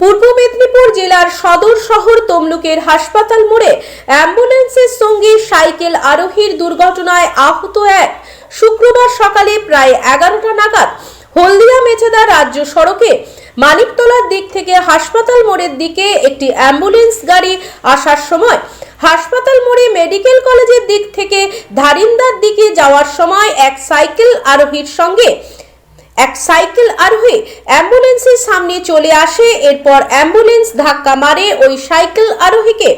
পূর্ব মেদিনীপুর জেলার সদর শহর তমলুকের হাসপাতাল মোড়ে অ্যাম্বুলেন্সের সঙ্গে সাইকেল আরোহীর দুর্ঘটনায় আহত এক। শুক্রবার সকালে প্রায় এগারোটা নাগাদ হলদিয়া মেছেদা রাজ্য সড়কে মানিকতলার দিক থেকে হাসপাতাল মোড়ের দিকে একটি অ্যাম্বুলেন্স গাড়ি আসার সময় হাসপাতাল মোড়ে মেডিকেল কলেজের দিক থেকে ধারিন্দার দিকে যাওয়ার সময় এক সাইকেল আরোহীর সঙ্গে এক সাইকেল আরোহী অ্যাম্বুলেন্সের সামনে চলে আসে। এরপর অ্যাম্বুলেন্স ধাক্কা মারে ওই সাইকেল আরোহীকে।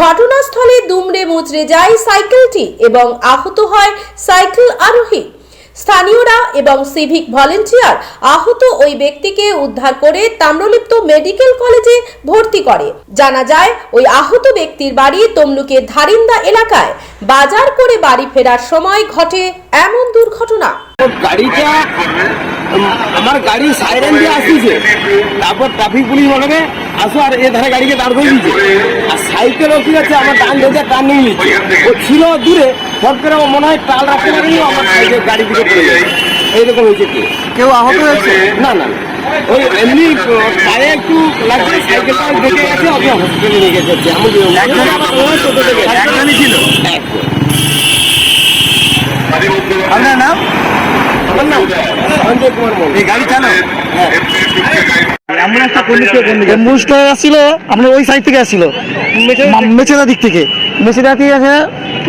ঘটনাস্থলে দুমড়ে মুচড়ে যায় সাইকেলটি এবং আহত হয় সাইকেল আরোহী। স্থানীয়রা এবং সিভিক ভলেন্টিয়ার আহত ওই ব্যক্তিকে উদ্ধার করে তাম্রলিপ্ত মেডিকেল কলেজে ভর্তি করে। জানা যায়, ওই আহত ব্যক্তির বাড়ি তমলুকের ধারিন্দা এলাকায়। বাজার করে বাড়ি ফেরার সময় ঘটে এমন দুর্ঘটনা। গাড়িটা আমার গাড়ি সাইরেন দিয়ে আসছে। তারপর ট্রাফিক পুলিশ বলবে আসো আর এ ধারে গাড়িকে দাঁড় করে দিচ্ছে আর সাইকেল কি আছে আমার ডান ধরে টান নিয়ে নিচ্ছে ও ছিল দূরে ফট করে আমার মনে হয় টাল রাখতে পারিনি আমার সাইকেল গাড়ি দিকে পড়ে গেছে। এইরকম হয়েছে কি? কেউ আহত হয়েছে? না না। ওই এমনি পায়ে একটু লাগছে সাইকেলটা দেখে গেছে আপনি হসপিটালে নিয়ে গেছে এমন ছিল? আপনার নাম? আসছিল ওই সাইড থেকে আসছিল। মা- মেছেদা দিক থেকে। মেছেদা থেকে এসে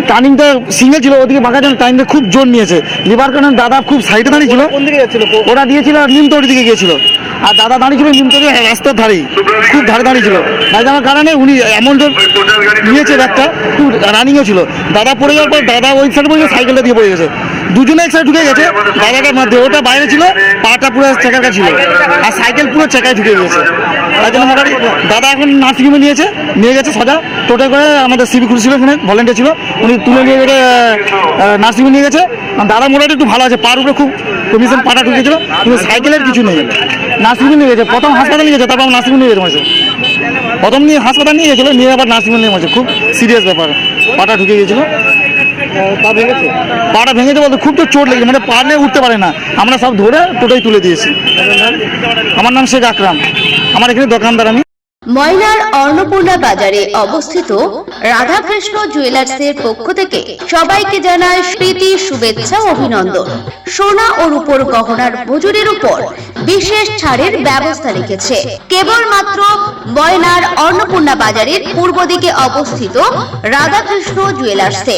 টার্নিংটা সিঙ্গেল ছিল ওদিকে বাঁকা টাইমটা খুব জোর নিয়েছে। লিভার কারণে দাদা খুব সাইডে দাঁড়িয়ে ছিল। কোন দিকে যাচ্ছিল? ওরা দিয়েছিল নিমতৌড়ি দিকে গিয়েছিল। আর দাদা দাঁড়িয়ে ছিল নিমতৌড়ি রাস্তার ধারেই খুব ধারে দাঁড়িয়েছিল যাওয়ার কারণে উনি এমন জোর নিয়েছে ব্যাগটা খুব রানিংও ছিল। দাদা পড়ে যাওয়ার পর দাদা ওই সাইডে পড়ে সাইকেলটা দিয়ে পড়ে গেছে। দুজনে এক ঢুকে গেছে। দাদাটার মধ্যে। ওটা বাইরে ছিল, পাটা পুরো চেকার কাছে ছিল। আর সাইকেল পুরো চেকায় ঢুকে গেছে। তাই জন্য মোটামুটি দাদা এখন নার্সিংহোমে নিয়েছে নিয়ে গেছে সোজা। টোটো করে আমাদের সিবি খুলে ছিল এখানে ভলেন্টিয়ার ছিল। উনি তুলে নিয়ে গেছে নার্সিংহোমে নিয়ে গেছে। দাদা মোটামুটি একটু ভালো আছে, পার উপরে খুব কমিশন পাটা ঢুকেছিল, কিন্তু সাইকেলের কিছু নেই। নার্সিংহোমে নিয়ে গেছে। প্রথম হাসপাতালে নিয়ে গেছে, তারপর নার্সিংহোমে নিয়ে গেছে প্রথম নিয়ে হাসপাতাল নিয়ে গেছিল, নিয়ে আবার নার্সিংহোমে নিয়ে খুব সিরিয়াস ব্যাপার। পাটা ঢুকে গেছিল। পাটা ভেঙেছে বলতে খুব তো চোট লেগেছে মানে পা উঠতে পারে না। আমরা সব ধরে টোটোই তুলে দিয়েছি। আমার নাম শেখ আকরাম। আমার এখানে দোকানদার আমি। ময়নার অন্নপূর্ণা বাজারে অবস্থিত রাধাকৃষ্ণ জুয়েলার্সের পক্ষ থেকে সবাইকে জানায় প্রীতি শুভেচ্ছা, অভিনন্দন। সোনা ও রূপোর গহনার মজুরির উপর বিশেষ ছাড়ের ব্যবস্থা রেখেছে। কেবলমাত্র ময়নার অন্নপূর্ণা বাজারের পূর্ব দিকে অবস্থিত রাধাকৃষ্ণ জুয়েলার্সে।